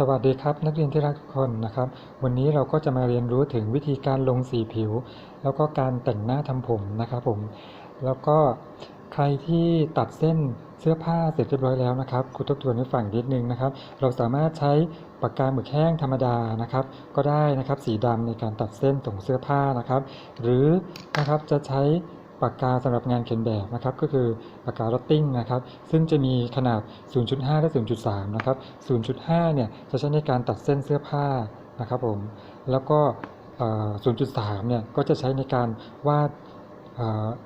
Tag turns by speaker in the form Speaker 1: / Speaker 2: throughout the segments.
Speaker 1: สวัสดีครับ นักเรียนที่รักทุกคนนะครับ วันนี้เราก็จะมาเรียนรู้ถึงวิธีการลงสีผิว แล้วก็การแต่งหน้าทำผมนะครับผม แล้วก็ใครที่ตัดเส้นเสื้อผ้าเสร็จเรียบร้อยแล้วนะครับครูทบทวนให้ฟังนิดนึงนะครับ เราสามารถใช้ปากกาหมึกแห้งธรรมดานะครับ ก็ได้นะครับสีดำในการตัดเส้นตรงเสื้อผ้านะครับ หรือนะครับจะใช้ ปากกาสำหรับงานเขียนแบบนะครับก็คือปากกาลอตติ้งนะครับซึ่งจะมีขนาด 0.5 และ 0.3 นะครับ 0.5 เนี่ยจะใช้ในการตัดเส้นเสื้อผ้านะครับผมแล้วก็ 0.3 เนี่ยก็จะใช้ในการวาด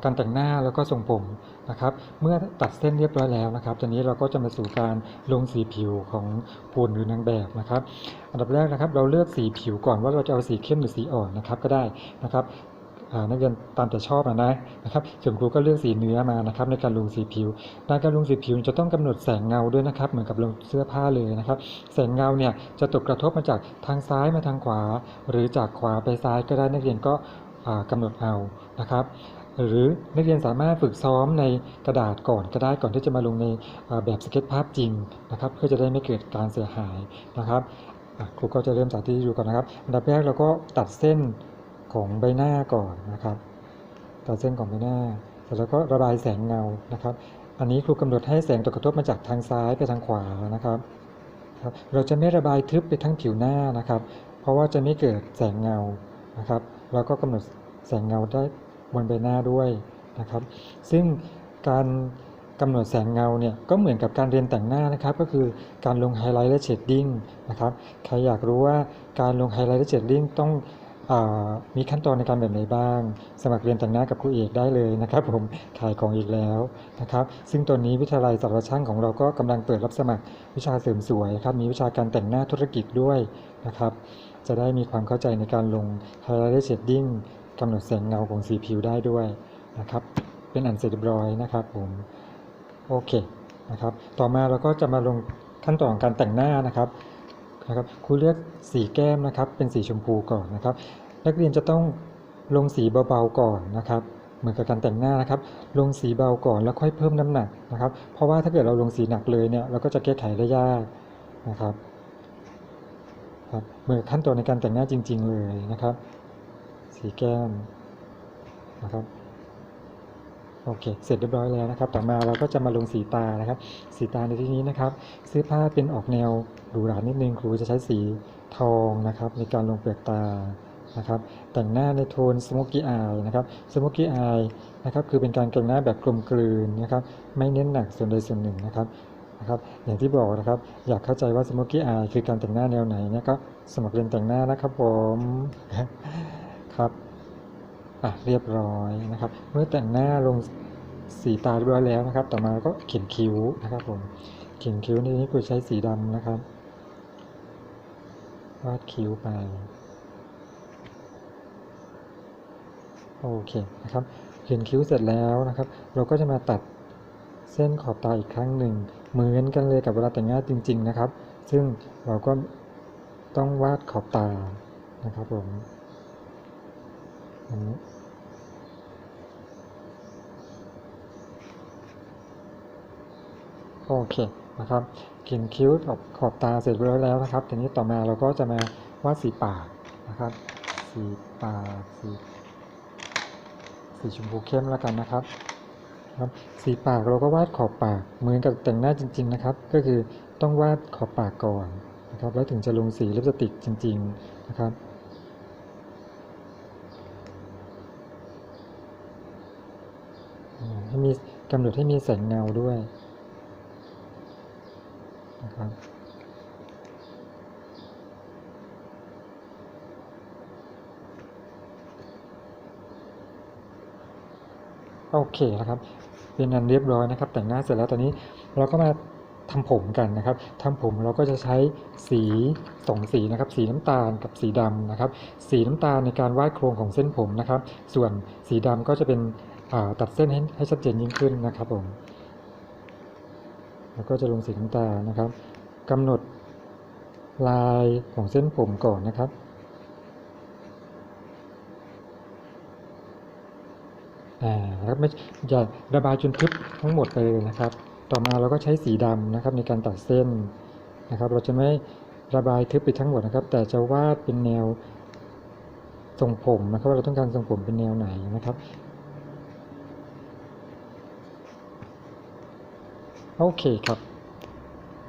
Speaker 1: การแต่งหน้าแล้วก็ทรงผมนะครับเมื่อตัดเส้นเรียบร้อยแล้วนะครับตอนนี้เราก็จะมาสู่การลงสีผิวของหุ่นหรือนางแบบนะครับ อันดับแรกนะครับเราเลือกสีผิวก่อนว่าเราจะเอาสีเข้มหรือสีอ่อนนะครับก็ได้นะครับ นักเรียนตามแต่ชอบอะนะนะครับส่วนครูก็เลือกสีเนื้อมานะครับในการลงสีผิวในการลงสีผิวจะต้องกำหนดแสงเงาด้วยนะครับ เหมือนกับลงเสื้อผ้าเลยนะครับ แสงเงาเนี่ยจะตกกระทบมาจากทางซ้ายมาทางขวา หรือจากขวาไปซ้ายก็ได้นักเรียนก็อ่ากำหนดเอานะครับหรือนักเรียนสามารถฝึกซ้อมในกระดาษก่อนก็ได้ก่อนที่จะมาลงในแบบสเก็ตภาพจริงนะครับ เพื่อจะได้ไม่เกิดการเสียหายนะครับครูก็จะเริ่มสาธิตให้ดูก่อนนะครับอันดับแรกเราก็ตัดเส้น ของใบหน้าก่อนนะครับตัดเส้นของใบหน้าเสร็จแล้วก็ระบายแสงเงานะครับ อันนี้ครูกำหนดให้แสงตกกระทบมาจากทางซ้ายไปทางขวานะครับครับเราจะไม่ระบายทึบไปทั้งผิวหน้านะครับ เพราะว่าจะไม่เกิดแสงเงานะครับแล้วก็กำหนดแสงเงาได้บนใบหน้าด้วยนะครับ ซึ่งการกำหนดแสงเงาเนี่ยก็เหมือนกับการเรียนแต่งหน้านะครับ ก็คือการลงไฮไลท์และเชดดิ้งนะครับ ใครอยากรู้ว่าการลงไฮไลท์และเชดดิ้งต้อง มีขั้นตอนในการแบบไหนบ้าง สมัครเรียนแต่งหน้ากับครูเอกได้เลยนะครับผมขายของอีกแล้วนะครับซึ่งตอนนี้วิทยาลัยสารช่างของเราก็กำลังเปิดรับสมัครวิชาเสริมสวยครับมีวิชาการแต่งหน้าธุรกิจด้วยนะครับจะได้มีความเข้าใจในการลงไฮไลท์เชดดิ้งกำหนดแสงเงาของสีผิวได้ด้วยนะครับเป็นอันเสร็จเรียบร้อยนะครับผมโอเคนะครับต่อมาเราก็จะมาลงขั้นตอนของการแต่งหน้านะครับ นะครับครูเลือกสีแก้มนะครับ เป็นสีชมพูก่อนนะครับ นักเรียนจะต้องลงสีเบาๆก่อนนะครับ เหมือนกับการแต่งหน้านะครับ ลงสีเบาก่อนแล้วค่อยเพิ่มน้ำหนักนะครับ เพราะว่าถ้าเกิดเราลงสีหนักเลยเนี่ยเราก็จะแก้ไขได้ยากนะครับครับเหมือนขั้นตอนในการแต่งหน้าจริง ๆ เลยนะครับ สีแก้มนะครับ โอเค เสร็จเรียบร้อยแล้วนะครับ ต่อมาเราก็จะมาลงสีตานะครับ สีตาในที่นี้นะครับเสื้อผ้าเป็นออกแนวหรูหรานิดนึงครูจะใช้สีทองนะครับ ในการลงเปลือกตานะครับ แต่งหน้าในโทนสโมกกี้อายนะครับสโมกกี้อายนะครับคือเป็นการแต่งหน้าแบบกลมกลืนนะครับ ไม่เน้นหนักส่วนใดส่วนหนึ่งนะครับนะครับ อย่างที่บอกนะครับ อยากเข้าใจว่าสโมกกี้อายคือการแต่งหน้าแนวไหนเนี่ยก็สมัครเรียนแต่งหน้านะครับผมครับ อะเรียบร้อยนะครับ เมื่อแต่งหน้าลงสีตาเรียบร้อยแล้วนะครับ ต่อมาก็เขียนคิ้วนะครับผมเขียนคิ้วในนี้ครูใช้สีดำนะครับวาดคิ้วไปโอเคนะครับเขียนคิ้วเสร็จแล้วนะครับ เราก็จะมาตัดเส้นขอบตาอีกครั้งหนึ่งเหมือนกันเลยกับเวลาแต่งหน้าจริง ๆนะครับ ซึ่งเราก็ต้องวาดขอบตานะครับผม อันนี้โอเคนะครับเขียนคิ้วขอบขอบตาเสร็จเรียบร้อยแล้วนะครับทีนี้ต่อมาเราก็จะมาวาดสีปากนะครับสีปากสีสีชมพูเข้มแล้วกันนะครับครับสีปากเราก็วาดขอบปากเหมือนกับแต่งหน้าจริง ๆนะครับ ก็คือต้องวาดขอบปากก่อนนะครับแล้วถึงจะลงสีลิปสติกจริง ๆนะครับ อ่า ให้มีกำหนดให้มีแสงเงาด้วยนะครับโอเคนะครับ เป็นอันเรียบร้อยนะครับ แต่งหน้าเสร็จแล้วตอนนี้เราก็มาทำผมกันนะครับทำผมเราก็จะใช้สีสองสีนะครับ สีน้ำตาลกับสีดำนะครับ สีน้ำตาลในการวาดโครงของเส้นผมนะครับ ส่วนสีดำก็จะเป็น ตัดเส้นให้ให้ชัดเจนยิ่งขึ้นนะครับผม แล้วก็จะลงสีน้ำตาลนะครับกำหนดลายของเส้นผมก่อนนะครับอ่าแล้วไม่อย่าระบายจนทึบทั้งหมดไปเลยนะครับ ต่อมาเราก็ใช้สีดำนะครับในการตัดเส้นนะครับ เราจะไม่ระบายทึบไปทั้งหมดนะครับ แต่จะวาดเป็นแนวทรงผมนะครับว่าเราต้องการทรงผมเป็นแนวไหนนะครับ โอเคครับ